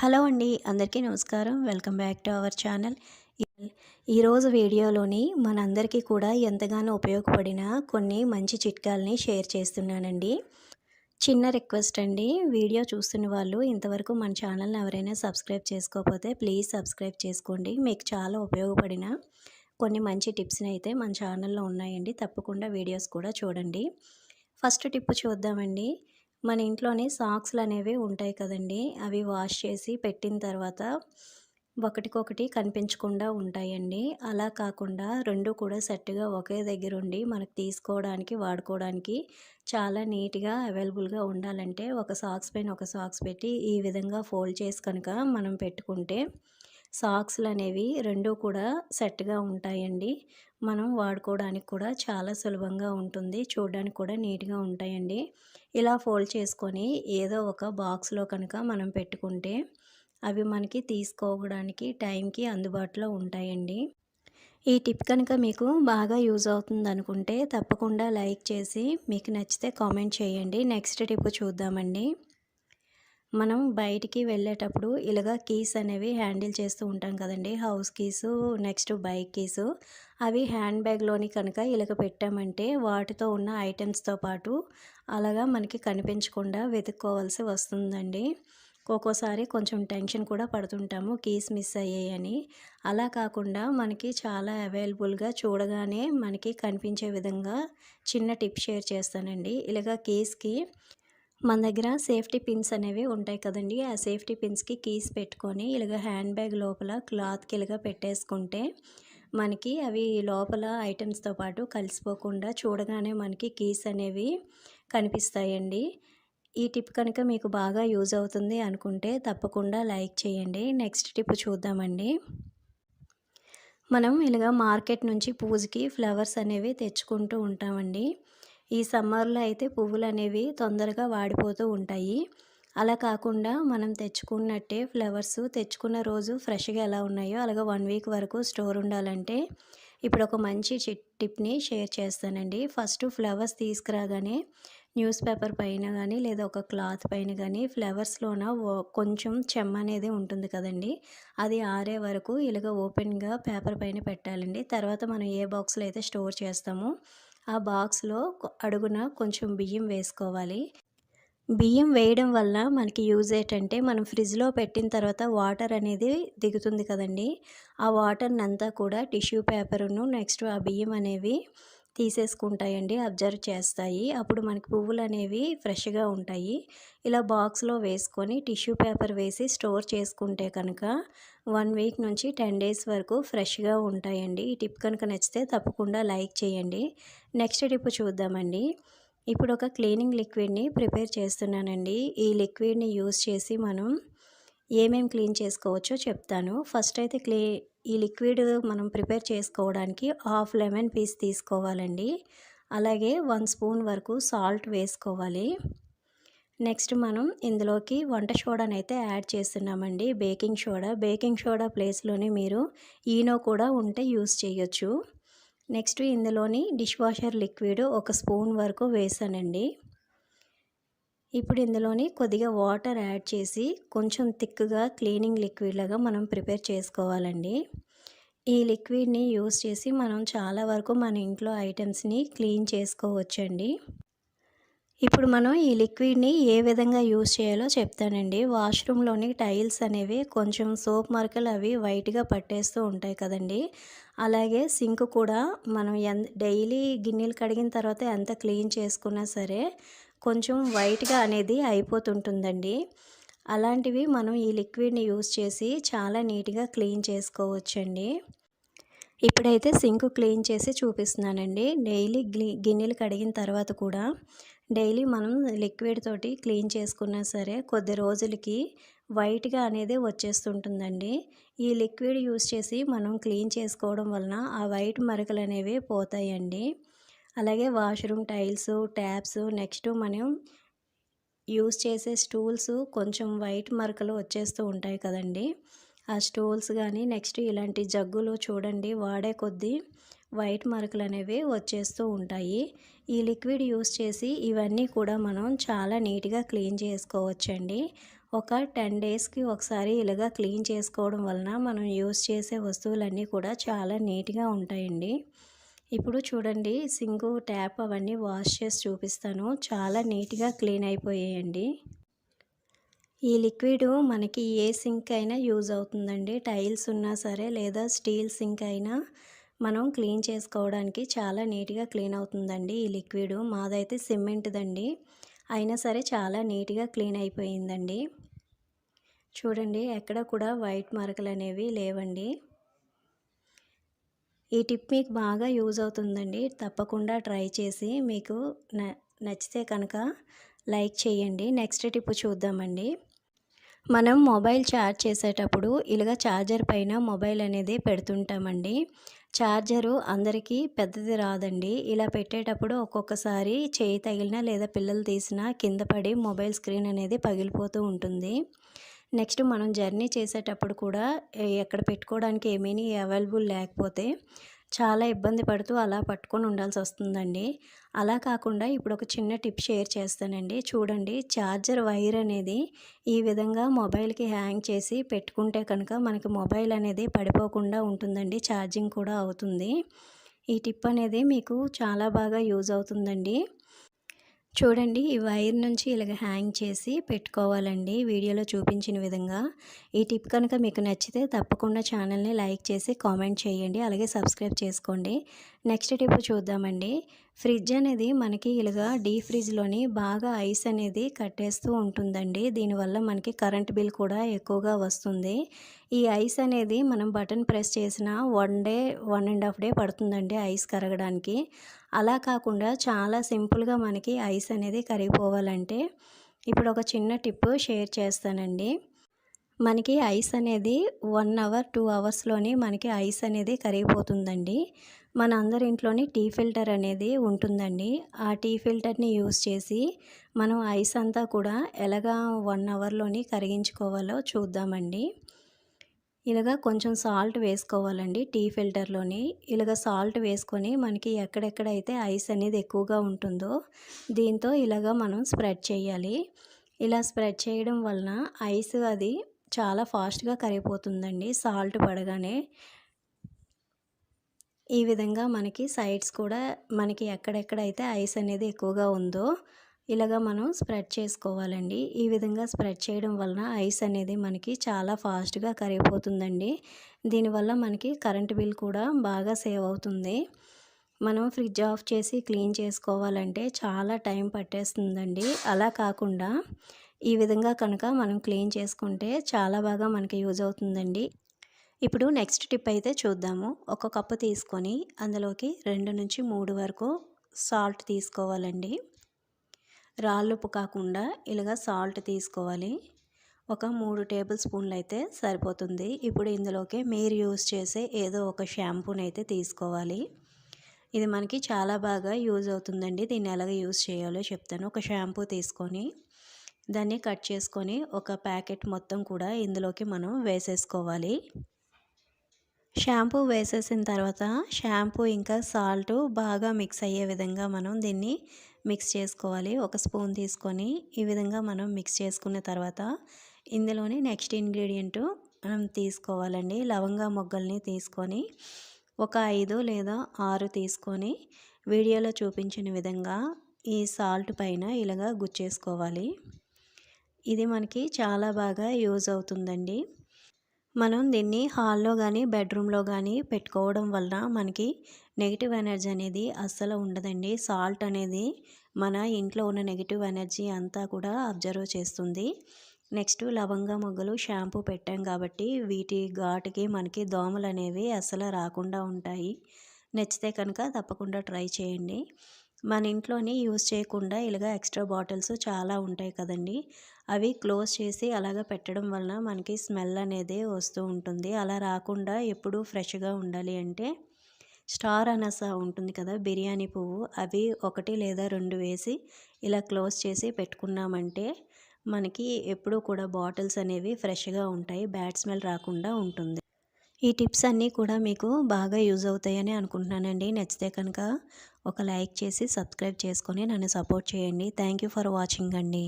Hello అండి అందరికీ నమస్కారం. Welcome back to our channel. ఈరోజు వీడియోలోని మనందరికీ కూడా ఎంతగానో ఉపయోగపడిన కొన్ని మంచి చిట్కాలని షేర్ చేస్తున్నానండి. చిన్న రిక్వెస్ట్ అండి వీడియో చూస్తున్న వాళ్ళు ఇంతవరకు మన ఛానల్ని ఎవరైనా సబ్స్క్రైబ్ చేసుకోకపోతే ప్లీజ్ సబ్స్క్రైబ్ చేసుకోండి. మీకు చాలా ఉపయోగపడిన కొన్ని మంచి టిప్స్ని అయితే మన ఛానల్లో ఉన్నాయండి. తప్పకుండా వీడియోస్ కూడా చూడండి. ఫస్ట్ టిప్ చూద్దామండి. మన ఇంట్లోనే సాక్స్లు అనేవి ఉంటాయి కదండి. అవి వాష్ చేసి పెట్టిన తర్వాత ఒకటికొకటి కనిపించకుండా ఉంటాయండి. అలా కాకుండా రెండు కూడా సెట్గా ఒకే దగ్గర ఉండి మనకు తీసుకోవడానికి వాడుకోవడానికి చాలా నీట్గా అవైలబుల్గా ఉండాలంటే ఒక సాక్స్ పైన ఒక సాక్స్ పెట్టి ఈ విధంగా ఫోల్డ్ చేసి కనుక మనం పెట్టుకుంటే సాక్స్లు అనేవి రెండు కూడా సెట్గా ఉంటాయండి. మనం వాడుకోవడానికి కూడా చాలా సులభంగా ఉంటుంది. చూడడానికి కూడా నీట్గా ఉంటాయండి. ఇలా ఫోల్డ్ చేసుకొని ఏదో ఒక బాక్స్లో కనుక మనం పెట్టుకుంటే అవి మనకి తీసుకోవడానికి టైంకి అందుబాటులో ఉంటాయండి. ఈ టిప్ కనుక మీకు బాగా యూజ్ అవుతుంది అనుకుంటే తప్పకుండా లైక్ చేసి మీకు నచ్చితే కామెంట్ చేయండి. నెక్స్ట్ టిప్ చూద్దామండి. మనం బయటికి వెళ్ళేటప్పుడు ఇలాగ కీస్ అనేవి హ్యాండిల్ చేస్తూ ఉంటాం కదండి. House keys next bike keys. అవి హ్యాండ్ బ్యాగ్లోని కనుక ఇలాగ పెట్టామంటే వాటితో ఉన్న ఐటమ్స్తో పాటు అలాగా మనకి కనిపించకుండా వెతుక్కోవాల్సి వస్తుందండి. ఒక్కోసారి కొంచెం టెన్షన్ కూడా పడుతుంటాము కీస్ మిస్ అయ్యాయని అలా కాకుండా మనకి చాలా అవైలబుల్గా చూడగానే మనకి కనిపించే విధంగా చిన్న టిప్ షేర్ చేస్తానండి. ఇలాగ కీస్కి మన దగ్గర సేఫ్టీ పిన్స్ అనేవి ఉంటాయి కదండి. ఆ సేఫ్టీ పిన్స్కి కీస్ పెట్టుకొని ఇలాగ హ్యాండ్ బ్యాగ్ లోపల క్లాత్కి ఇలాగ పెట్టేసుకుంటే మనకి అవి లోపల ఐటమ్స్తో పాటు కలిసిపోకుండా చూడగానే మనకి కీస్ అనేవి కనిపిస్తాయండి. ఈ టిప్ కనుక మీకు బాగా యూజ్ అవుతుంది అనుకుంటే తప్పకుండా లైక్ చేయండి. నెక్స్ట్ టిప్ చూద్దామండి. మనం ఇలాగ మార్కెట్ నుంచి పూజకి ఫ్లవర్స్ అనేవి తెచ్చుకుంటూ ఉంటామండి. ఈ సమ్మర్లో అయితే పువ్వులు అనేవి తొందరగా వాడిపోతూ ఉంటాయి. అలా కాకుండా మనం తెచ్చుకున్నట్టే ఫ్లవర్స్ తెచ్చుకున్న రోజు ఫ్రెష్గా ఎలా ఉన్నాయో అలాగే వన్ వీక్ వరకు స్టోర్ ఉండాలంటే ఇప్పుడు ఒక మంచి టిప్ని షేర్ చేస్తానండి. ఫస్ట్ ఫ్లవర్స్ తీసుకురాగానే న్యూస్ పేపర్ పైన కానీ లేదా ఒక క్లాత్ పైన కానీ ఫ్లవర్స్లోన కొంచెం చెమ్మ అనేది ఉంటుంది కదండి. అది ఆరే వరకు ఇలాగ ఓపెన్గా పేపర్ పైన పెట్టాలండి. తర్వాత మనం ఏ బాక్స్లో అయితే స్టోర్ చేస్తామో ఆ బాక్స్లో అడుగున కొంచెం బియ్యం వేసుకోవాలి. బియ్యం వేయడం వల్ల మనకి యూజ్ ఏంటంటే మనం ఫ్రిడ్జ్లో పెట్టిన తర్వాత వాటర్ అనేది దిగుతుంది కదండి. ఆ వాటర్ని అంతా కూడా టిష్యూ పేపర్ను నెక్స్ట్ ఆ బియ్యం అనేవి తీసేసుకుంటాయండి అబ్జర్వ్ చేస్తాయి. అప్పుడు మనకి పువ్వులు అనేవి ఫ్రెష్గా ఉంటాయి. ఇలా బాక్స్లో వేసుకొని టిష్యూ పేపర్ వేసి స్టోర్ చేసుకుంటే కనుక వన్ వీక్ నుంచి టెన్ డేస్ వరకు ఫ్రెష్గా ఉంటాయండి. ఈ టిప్ కనుక నచ్చితే తప్పకుండా లైక్ చేయండి. నెక్స్ట్ టిప్ చూద్దామండి. ఇప్పుడు ఒక క్లీనింగ్ లిక్విడ్ని ప్రిపేర్ చేస్తున్నానండి. ఈ లిక్విడ్ని యూస్ చేసి మనం ఏమేమి క్లీన్ చేసుకోవచ్చో చెప్తాను. ఫస్ట్ అయితే క్లీ ఈ లిక్విడ్ మనం ప్రిపేర్ చేసుకోవడానికి హాఫ్ లెమన్ పీస్ తీసుకోవాలండి. అలాగే వన్ స్పూన్ వరకు సాల్ట్ వేసుకోవాలి. నెక్స్ట్ మనం ఇందులోకి వంట సోడాని అయితే యాడ్ చేస్తున్నామండి బేకింగ్ సోడా. బేకింగ్ సోడా ప్లేస్లోనే మీరు ఈనో కూడా ఉంటే యూస్ చేయొచ్చు. నెక్స్ట్ ఇందులోని డిష్ వాషర్ లిక్విడ్ ఒక స్పూన్ వరకు వేసానండి. ఇప్పుడు ఇందులోని కొద్దిగా వాటర్ యాడ్ చేసి కొంచెం థిక్గా క్లీనింగ్ లిక్విడ్ లాగా మనం ప్రిపేర్ చేసుకోవాలండి. ఈ లిక్విడ్ని యూస్ చేసి మనం చాలా వరకు మన ఇంట్లో ఐటమ్స్ని క్లీన్ చేసుకోవచ్చండి. ఇప్పుడు మనం ఈ లిక్విడ్ని ఏ విధంగా యూస్ చేయాలో చెప్తానండి. వాష్రూమ్లోని టైల్స్ అనేవి కొంచెం సోప్ మరకలు అవి వైట్గా పట్టేస్తూ ఉంటాయి కదండి. అలాగే సింక్ కూడా మనం ఎన్ డైలీ గిన్నెలు కడిగిన తర్వాత ఎంత క్లీన్ చేసుకున్నా సరే కొంచెం వైట్గా అనేది అయిపోతుంటుందండి. అలాంటివి మనం ఈ లిక్విడ్ని యూస్ చేసి చాలా నీట్గా క్లీన్ చేసుకోవచ్చండి. ఇప్పుడైతే సింక్ క్లీన్ చేసి చూపిస్తున్నానండి. డైలీ గిన్నెలు కడిగిన తర్వాత కూడా డైలీ మనం లిక్విడ్ తోటి క్లీన్ చేసుకున్నా సరే కొద్ది రోజులకి వైట్గా అనేది వచ్చేస్తుంటుందండి. ఈ లిక్విడ్ యూస్ చేసి మనం క్లీన్ చేసుకోవడం వలన ఆ వైట్ మరకలు అనేవి పోతాయండి. అలాగే వాష్రూమ్ టైల్స్ ట్యాప్స్ నెక్స్ట్ మనం యూస్ చేసే స్టూల్స్ కొంచెం వైట్ మరకలు వచ్చేస్తూ ఉంటాయి కదండి. ఆ స్టూల్స్ కానీ నెక్స్ట్ ఇలాంటి జగ్గులు చూడండి వాడే కొద్దీ వైట్ మరకలు అనేవి వచ్చేస్తూ ఉంటాయి. ఈ లిక్విడ్ యూస్ చేసి ఇవన్నీ కూడా మనం చాలా నీట్గా క్లీన్ చేసుకోవచ్చండి. ఒక టెన్ డేస్కి ఒకసారి ఇలాగా క్లీన్ చేసుకోవడం వలన మనం యూస్ చేసే వస్తువులన్నీ కూడా చాలా నీట్గా ఉంటాయండి. ఇప్పుడు చూడండి సింకు ట్యాప్ అవన్నీ వాష్ చేసి చూపిస్తాను. చాలా నీట్గా క్లీన్ అయిపోయాయండి. ఈ లిక్విడ్ మనకి ఏ సింక్ అయినా యూజ్ అవుతుందండి. టైల్స్ ఉన్నా సరే లేదా స్టీల్ సింక్ అయినా మనం క్లీన్ చేసుకోవడానికి చాలా నీట్గా క్లీన్ అవుతుందండి ఈ లిక్విడ్. మాదైతే సిమెంట్దండి. అయినా సరే చాలా నీట్గా క్లీన్ అయిపోయిందండి. చూడండి ఎక్కడ కూడా వైట్ మరకలు అనేవి లేవండి. ఈ టిప్ మీకు బాగా యూజ్ అవుతుందండి. తప్పకుండా ట్రై చేసి మీకు నచ్చితే కనుక లైక్ చేయండి. నెక్స్ట్ టిప్ చూద్దామండి. మనం మొబైల్ ఛార్జ్ చేసేటప్పుడు ఇలాగ ఛార్జర్ పైన మొబైల్ అనేది పెడుతుంటామండి. ఛార్జరు అందరికీ పెద్దది రాదండి. ఇలా పెట్టేటప్పుడు ఒక్కొక్కసారి చేయి తగిలినా లేదా పిల్లలు తీసినా కింద పడి మొబైల్ స్క్రీన్ అనేది పగిలిపోతూ ఉంటుంది. నెక్స్ట్ మనం జర్నీ చేసేటప్పుడు కూడా ఎక్కడ పెట్టుకోవడానికి ఏమీ అవైలబుల్ లేకపోతే చాలా ఇబ్బంది పడుతూ అలా పట్టుకొని ఉండాల్సి వస్తుందండి. అలా కాకుండా ఇప్పుడు ఒక చిన్న టిప్ షేర్ చేస్తానండి. చూడండి ఛార్జర్ వైర్ అనేది ఈ విధంగా మొబైల్కి హ్యాంగ్ చేసి పెట్టుకుంటే కనుక మనకి మొబైల్ అనేది పడిపోకుండా ఉంటుందండి. ఛార్జింగ్ కూడా అవుతుంది. ఈ టిప్ అనేది మీకు చాలా బాగా యూజ్ అవుతుందండి. చూడండి ఈ వైర్ నుంచి ఇలాగ హ్యాంగ్ చేసి పెట్టుకోవాలండి. వీడియోలో చూపించిన విధంగా. ఈ టిప్ కనుక మీకు నచ్చితే తప్పకుండా ఛానల్ని లైక్ చేసి కామెంట్ చేయండి. అలాగే సబ్స్క్రైబ్ చేసుకోండి. నెక్స్ట్ టిప్ చూద్దామండి. ఫ్రిడ్జ్ అనేది మనకి ఇలాగా డీ ఫ్రిడ్జ్లోని బాగా ఐస్ అనేది కట్టేస్తూ ఉంటుందండి. దీనివల్ల మనకి కరెంట్ బిల్ కూడా ఎక్కువగా వస్తుంది. ఈ ఐస్ అనేది మనం బటన్ ప్రెస్ చేసిన one day one and half day పడుతుందండి ఐస్ కరగడానికి. అలా కాకుండా చాలా సింపుల్గా మనకి ఐస్ అనేది కరిగిపోవాలంటే ఇప్పుడు ఒక చిన్న టిప్ షేర్ చేస్తానండి. మనకి ఐస్ అనేది వన్ అవర్ టూ అవర్స్లోని మనకి ఐస్ అనేది కరిగిపోతుందండి. మన అందరి ఇంట్లోని టీ ఫిల్టర్ అనేది ఉంటుందండి. ఆ టీ ఫిల్టర్ని యూస్ చేసి మనం ఐస్ అంతా కూడా ఎలాగా వన్ అవర్లోని కరిగించుకోవాలో చూద్దామండి. ఇలాగా కొంచెం సాల్ట్ వేసుకోవాలండి టీ ఫిల్టర్లోని ఇలాగ సాల్ట్ వేసుకొని మనకి ఎక్కడెక్కడైతే ఐస్ అనేది ఎక్కువగా ఉంటుందో దీంతో ఇలాగ మనం స్ప్రెడ్ చేయాలి. ఇలా స్ప్రెడ్ చేయడం వలన ఐస్ అది చాలా ఫాస్ట్గా కరిగిపోతుందండి సాల్ట్ పడగానే. ఈ విధంగా మనకి సైడ్స్ కూడా మనకి ఎక్కడెక్కడైతే ఐస్ అనేది ఎక్కువగా ఉందో ఇలాగా మనం స్ప్రెడ్ చేసుకోవాలండి. ఈ విధంగా స్ప్రెడ్ చేయడం వలన ఐస్ అనేది మనకి చాలా ఫాస్ట్గా కరిగిపోతుందండి. దీనివల్ల మనకి కరెంట్ బిల్ కూడా బాగా సేవ్ అవుతుంది. మనం ఫ్రిడ్జ్ ఆఫ్ చేసి క్లీన్ చేసుకోవాలంటే చాలా టైం పట్టేస్తుందండి. అలా కాకుండా ఈ విధంగా కనుక మనం క్లీన్ చేసుకుంటే చాలా బాగా మనకి యూజ్ అవుతుందండి. ఇప్పుడు నెక్స్ట్ టిప్ అయితే చూద్దాము. ఒక కప్పు తీసుకొని అందులోకి రెండు నుంచి మూడు వరకు సాల్ట్ తీసుకోవాలండి. రాళ్ళుప్పు కాకుండా ఇలాగ సాల్ట్ తీసుకోవాలి. ఒక మూడు టేబుల్ స్పూన్లు అయితే సరిపోతుంది. ఇప్పుడు ఇందులోకి మీరు యూస్ చేసే ఏదో ఒక షాంపూని అయితే తీసుకోవాలి. ఇది మనకి చాలా బాగా యూజ్ అవుతుందండి. దీన్ని ఎలాగ యూజ్ చేయాలో చెప్తాను. ఒక షాంపూ తీసుకొని దాన్ని కట్ చేసుకొని ఒక ప్యాకెట్ మొత్తం కూడా ఇందులోకి మనం వేసేసుకోవాలి. షాంపూ వేసేసిన తర్వాత షాంపూ ఇంకా సాల్ట్ బాగా మిక్స్ అయ్యే విధంగా మనం దీన్ని మిక్స్ చేసుకోవాలి. ఒక స్పూన్ తీసుకొని ఈ విధంగా మనం మిక్స్ చేసుకున్న తర్వాత ఇందులోని నెక్స్ట్ ఇంగ్రీడియంట్ మనం తీసుకోవాలండి. లవంగా మొగ్గల్ని తీసుకొని ఒక ఐదు లేదా ఆరు తీసుకొని వీడియోలో చూపించిన విధంగా ఈ సాల్ట్ పైన ఇలాగా గుచ్చేసుకోవాలి. ఇది మనకి చాలా బాగా యూజ్ అవుతుందండి. మనం దీన్ని హాల్లో కానీ బెడ్రూమ్లో కానీ పెట్టుకోవడం వలన మనకి నెగిటివ్ ఎనర్జీ అనేది అస్సలు ఉండదండి. సాల్ట్ అనేది మన ఇంట్లో ఉన్న నెగిటివ్ ఎనర్జీ అంతా కూడా అబ్జర్వ్ చేస్తుంది. నెక్స్ట్ లవంగా మొగ్గలు షాంపూ పెట్టాం కాబట్టి వీటి ఘాటుకి మనకి దోమలు అనేవి అస్సలు రాకుండా ఉంటాయి. నచ్చితే కనుక తప్పకుండా ట్రై చేయండి. మన ఇంట్లోని యూజ్ చేయకుండా ఇలాగ ఎక్స్ట్రా బాటిల్స్ చాలా ఉంటాయి కదండి. అవి క్లోజ్ చేసి అలాగ పెట్టడం వలన మనకి స్మెల్ అనేది వస్తూ ఉంటుంది. అలా రాకుండా ఎప్పుడూ ఫ్రెష్గా ఉండాలి అంటే స్టార్ అనస ఉంటుంది కదా బిర్యానీ పువ్వు. అవి ఒకటి లేదా రెండు వేసి ఇలా క్లోజ్ చేసి పెట్టుకున్నామంటే మనకి ఎప్పుడూ కూడా బాటిల్స్ అనేవి ఫ్రెష్గా ఉంటాయి బ్యాడ్ స్మెల్ రాకుండా ఉంటుంది. ఈ టిప్స్ అన్నీ కూడా మీకు బాగా యూజ్ అవుతాయని అనుకుంటున్నానండి. నచ్చితే కనుక ఒక లైక్ చేసి సబ్స్క్రైబ్ చేసుకొని నన్ను సపోర్ట్ చేయండి. థ్యాంక్ యూ ఫర్ వాచింగ్ అండి.